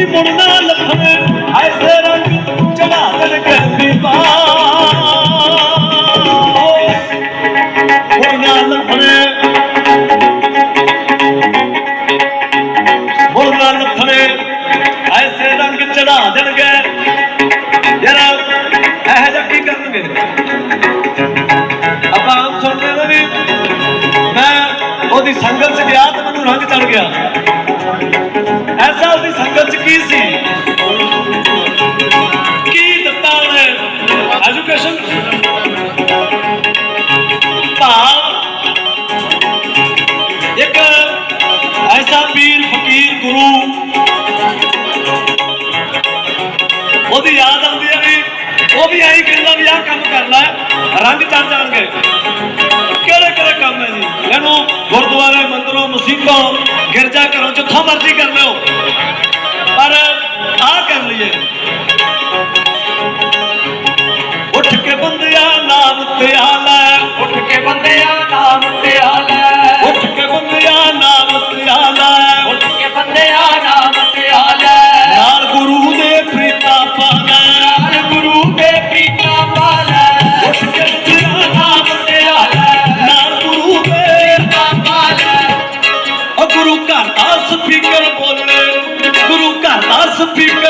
ਨੀ ਮੁੜਨਾ ਲੱਥਣੇ ਐਸੇ ਰੰਗ ਚੜਾ ਕੇ ਬੀਬਾ ਮੁੜਨਾ ਲੱਥਣੇ ਮੁੜਨਾ ਲੱਥਣੇ ਐਸੇ ਰੰਗ ਚੜਾ ਦੇਣਗੇ ਯਾਰ ਇਹ ਜਿਹਾ ਕੀ ਕਰਨਗੇ? ਆਪਾਂ ਸੁਣਦੇ ਨੇ ਵੀ ਮੈਂ ਉਹਦੀ ਸੰਗਤ 'ਚ ਗਿਆ ਤੇ ਮੈਨੂੰ ਰੰਗ ਚੜ ਗਿਆ। ਐਜੂਕੇਸ਼ਨ ਭਾਵ ਇੱਕ ਐਸਾ ਪੀਰ ਫਕੀਰ ਗੁਰੂ ਉਹਦੀ ਯਾਦ ਆਉਂਦੀ ਹੈ ਵੀ ਉਹ ਵੀ ਆਈ ਕਹਿੰਦਾ ਵੀ ਆਹ ਕੰਮ ਕਰ ਲੈ ਰੰਗ ਚੜ ਜਾਣਗੇ। ਕਿਹੜੇ ਕਿਹੜੇ ਕੰਮ ਹੈ ਜੀ? ਇਹਨੂੰ ਗੁਰਦੁਆਰੇ, ਮੰਦਰੋਂ, ਮਸੀਤਾਂ ਗਿਰਜਾ ਘਰੋਂ ਜਿੱਥੋਂ ਮਰਜ਼ੀ ਕਰ ਲਿਓ। Pedro Cardaço Pipe.